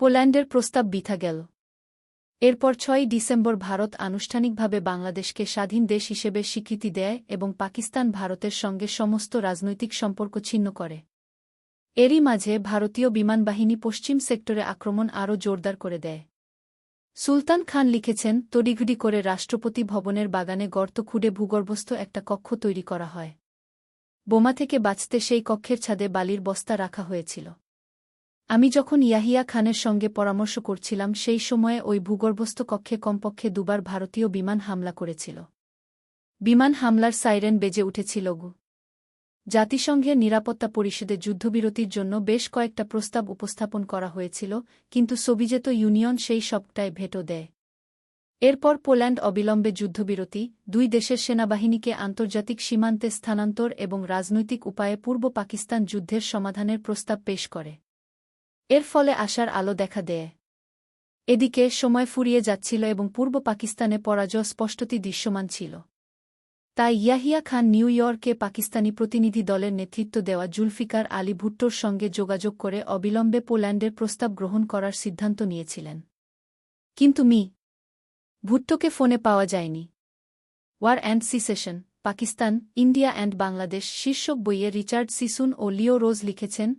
পোল্যান্ডের প্রস্তাব বিথা গেল। এরপর ছয় ডিসেম্বর ভারত আনুষ্ঠানিকভাবে বাংলাদেশকে স্বাধীন দেশ হিসেবে স্বীকৃতি দেয় এবং পাকিস্তান ভারতের সঙ্গে সমস্ত রাজনৈতিক সম্পর্ক ছিন্ন করে। এরই মাঝে ভারতীয় বিমানবাহিনী পশ্চিম সেক্টরে আক্রমণ আরও জোরদার করে দেয়। সুলতান খান লিখেছেন, তড়িঘড়ি করে রাষ্ট্রপতি ভবনের বাগানে গর্ত খুঁড়ে ভূগর্ভস্থ একটা কক্ষ তৈরি করা হয়। বোমা থেকে বাঁচতে সেই কক্ষের ছাদে বালির বস্তা রাখা হয়েছিল। আমি যখন ইয়াহিয়া খানের সঙ্গে পরামর্শ করছিলাম, সেই সময়ে ওই ভূগর্ভস্থ কক্ষে কমপক্ষে দুবার ভারতীয় বিমান হামলা করেছিল। বিমান হামলার সাইরেন বেজে উঠেছিল গু। জাতিসংঘের নিরাপত্তা পরিষদে যুদ্ধবিরতির জন্য বেশ কয়েকটা প্রস্তাব উপস্থাপন করা হয়েছিল, কিন্তু সোভিজেত ইউনিয়ন সেই সবটায় ভেটো দেয়। এরপর পোল্যান্ড অবিলম্বে যুদ্ধবিরতি, দুই দেশের সেনাবাহিনীকে আন্তর্জাতিক সীমান্তে স্থানান্তর এবং রাজনৈতিক উপায়ে পূর্ব পাকিস্তান যুদ্ধের সমাধানের প্রস্তাব পেশ করে। এর ফলে আশার আলো দেখা দেয়। এদিকে সময় ফুরিয়ে যাচ্ছিল এবং পূর্ব পাকিস্তানে পরাজয় স্পষ্টতি দৃশ্যমান ছিল। তাই ইয়াহিয়া খান নিউ ইয়র্কে পাকিস্তানি প্রতিনিধি দলের নেতৃত্ব দেওয়া জুলফিকার আলী ভুট্টোর সঙ্গে যোগাযোগ করে অবিলম্বে পোল্যান্ডের প্রস্তাব গ্রহণ করার সিদ্ধান্ত নিয়েছিলেন। কিন্তু মি। ভুট্টোকে ফোনে পাওয়া যায়নি। War and secession Pakistan, India and Bangladesh শীর্ষক বইয়ে রিচার্ড সিসুন ও লিও রোজ লিখেছেন